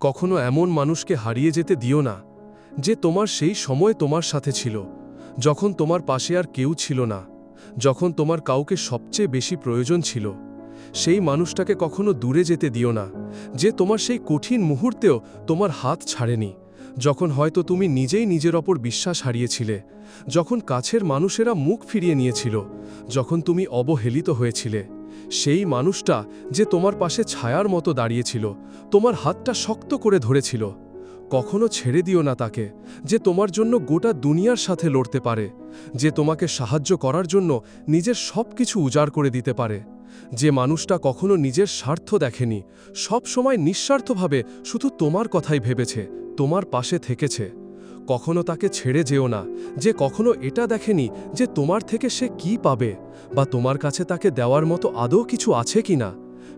কখনো এমন মানুষকে হারিয়ে যেতে দিও না, যে তোমার সেই সময় তোমার সাথে ছিল, যখন তোমার পাশে আর কেউ ছিল না, যখন তোমার কাউকে সবচেয়ে বেশি প্রয়োজন ছিল। সেই মানুষটাকে কখনো দূরে যেতে দিও না, যে তোমার সেই কঠিন মুহূর্তেও তোমার হাত ছাড়েনি। যখন হয়তো তুমি নিজেই নিজের ওপর বিশ্বাস হারিয়েছিলে, যখন কাছের মানুষেরা মুখ ফিরিয়ে নিয়েছিল, যখন তুমি অবহেলিত হয়েছিলে, সেই মানুষটা যে তোমার পাশে ছায়ার মতো দাঁড়িয়েছিল, তোমার হাতটা শক্ত করে ধরেছিল, কখনো ছেড়ে দিও না তাকে, যে তোমার জন্য গোটা দুনিয়ার সাথে লড়তে পারে, যে তোমাকে সাহায্য করার জন্য নিজের সব কিছু উজাড় করে দিতে পারে, যে মানুষটা কখনো নিজের স্বার্থ দেখেনি সব সময় নিঃস্বার্থভাবে শুধু তোমার কথাই ভেবেছে তোমার পাশে থেকেছে। কখনো তাকে ছেড়ে যেও না, যে কখনো এটা দেখেনি যে তোমার থেকে সে কি পাবে, বা তোমার কাছে তাকে দেওয়ার মতো আদৌ কিছু আছে কিনা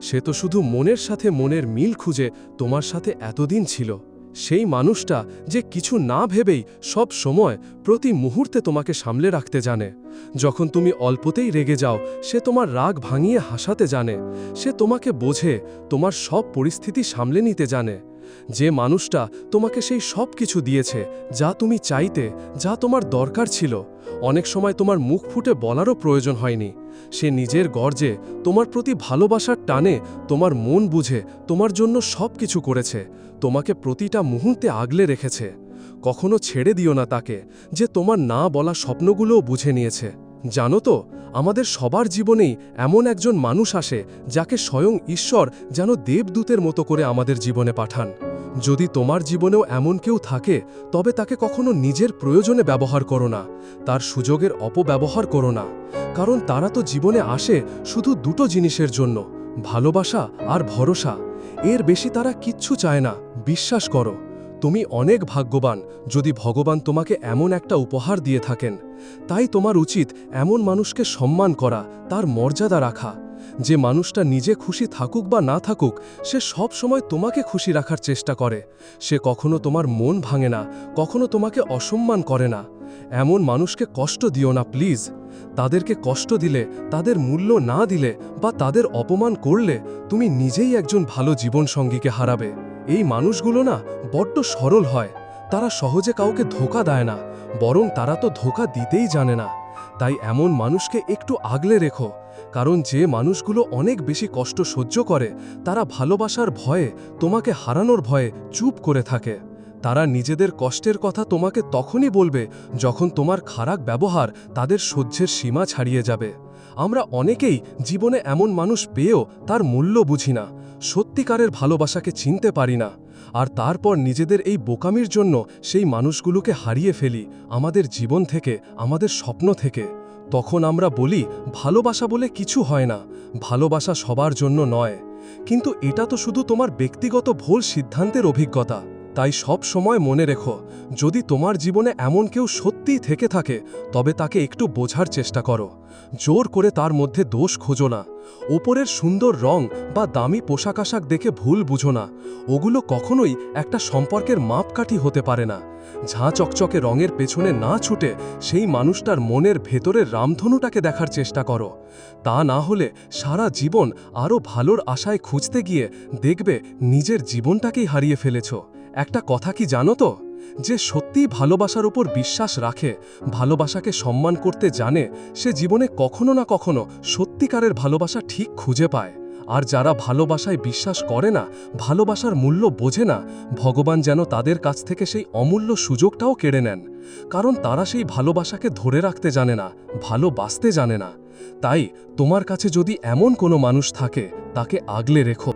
সে তো শুধু মনের সাথে মনের মিল খুঁজে তোমার সাথে এতদিন ছিল। সেই মানুষটা যে কিছু না ভেবেই সব সময় প্রতি মুহূর্তে তোমাকে সামলে রাখতে জানে। যখন তুমি অল্পতেই রেগে যাও, সে তোমার রাগ ভাঙিয়ে হাসাতে জানে। সে তোমাকে বোঝে, তোমার সব পরিস্থিতি সামলে নিতে জানে। যে মানুষটা তোমাকে সেই সব কিছু দিয়েছে, যা তুমি চাইতে, যা তোমার দরকার ছিল। অনেক সময় তোমার মুখ ফুটে বলারও প্রয়োজন হয়নি। সে নিজের গর্জে, তোমার প্রতি ভালোবাসার টানে, তোমার মন বুঝে, তোমার জন্য সব কিছু করেছে, তোমাকে প্রতিটা মুহূর্তে আগলে রেখেছে। কখনো ছেড়ে দিও না তাকে, যে তোমার না বলা স্বপ্নগুলোও বুঝে নিয়েছে। জানো তো, আমাদের সবার জীবনেই এমন একজন মানুষ আসে যাকে স্বয়ং ঈশ্বর যেন দেবদূতের মতো করে আমাদের জীবনে পাঠান। যদি তোমার জীবনেও এমন কেউ থাকে, তবে তাকে কখনো নিজের প্রয়োজনে ব্যবহার করো না, তার সুযোগের অপব্যবহার করো না, কারণ তারা তো জীবনে আসে শুধু দুটো জিনিসের জন্য, ভালোবাসা আর ভরসা। এর বেশি তারা কিচ্ছু চায় না, বিশ্বাস করো। তুমি অনেক ভাগ্যবান যদি ভগবান তোমাকে এমন একটা উপহার দিয়ে থাকেন। তাই তোমার উচিত এমন মানুষকে সম্মান করা, তার মর্যাদা রাখা। যে মানুষটা নিজে খুশি থাকুক বা না থাকুক, সে সব সময় তোমাকে খুশি রাখার চেষ্টা করে। সে কখনো তোমার মন ভাঙে না, কখনো তোমাকে অসম্মান করে না। এমন মানুষকে কষ্ট দিও না, প্লিজ। তাদেরকে কষ্ট দিলে, তাদের মূল্য না দিলে বা তাদের অপমান করলে, তুমি নিজেই একজন ভালো জীবনসঙ্গীকে হারাবে। এই মানুষগুলো না বড্ড সরল হয়। তারা সহজে কাউকে ধোকা দেয় না, বরং তারা তো ধোকা দিতেই জানে না। তাই এমন মানুষকে একটু আগলে রেখো, কারণ যে মানুষগুলো অনেক বেশি কষ্ট সহ্য করে, তারা ভালোবাসার ভয়ে, তোমাকে হারানোর ভয়ে চুপ করে থাকে। তারা নিজেদের কষ্টের কথা তোমাকে তখনই বলবে, যখন তোমার খারাপ ব্যবহার তাদের সহ্যের সীমা ছাড়িয়ে যাবে। আমরা অনেকেই জীবনে এমন মানুষ পেয়েও তার মূল্য বুঝি না, সত্যিকারের ভালোবাসাকে চিনতে পারি না, আর তারপর নিজেদের এই বোকামির জন্য সেই মানুষগুলোকে হারিয়ে ফেলি আমাদের জীবন থেকে, আমাদের স্বপ্ন থেকে। তখন আমরা বলি, ভালোবাসা বলে কিছু হয় না, ভালোবাসা সবার জন্য নয়। কিন্তু এটা তো শুধু তোমার ব্যক্তিগত ভুল সিদ্ধান্তের অভিজ্ঞতা। তাই সব সময় মনে রেখো, যদি তোমার জীবনে এমন কেউ সত্যিই থেকে থাকে, তবে তাকে একটু বোঝার চেষ্টা করো। জোর করে তার মধ্যে দোষ খোঁজো না। ওপরের সুন্দর রং বা দামি পোশাক আশাক দেখে ভুল বুঝো না। ওগুলো কখনোই একটা সম্পর্কের মাপকাঠি হতে পারে না। ঝাঁ চকচকে রঙের পেছনে না ছুটে সেই মানুষটার মনের ভেতরের রামধনুটাকে দেখার চেষ্টা করো। তা না হলে সারা জীবন আরও ভালোর আশায় খুঁজতে গিয়ে দেখবে নিজের জীবনটাকেই হারিয়ে ফেলেছ। একটা কথা কি জানো তো? যে সত্যিই ভালোবাসার উপর বিশ্বাস রাখে, ভালোবাসাকে সম্মান করতে জানে, সে জীবনে কখনো না কখনো সত্যিকারের ভালোবাসা ঠিক খুঁজে পায়। আর যারা ভালোবাসায় বিশ্বাস করে না, ভালোবাসার মূল্য বোঝে না, ভগবান যেন তাদের কাছ থেকে সেই অমূল্য সুযোগটাও কেড়ে নেন। কারণ তারা সেই ভালোবাসাকে ধরে রাখতে জানে না, ভালোবাসতে জানে না। তাই তোমার কাছে যদি এমন কোনো মানুষ থাকে, তাকে আগলে রেখো।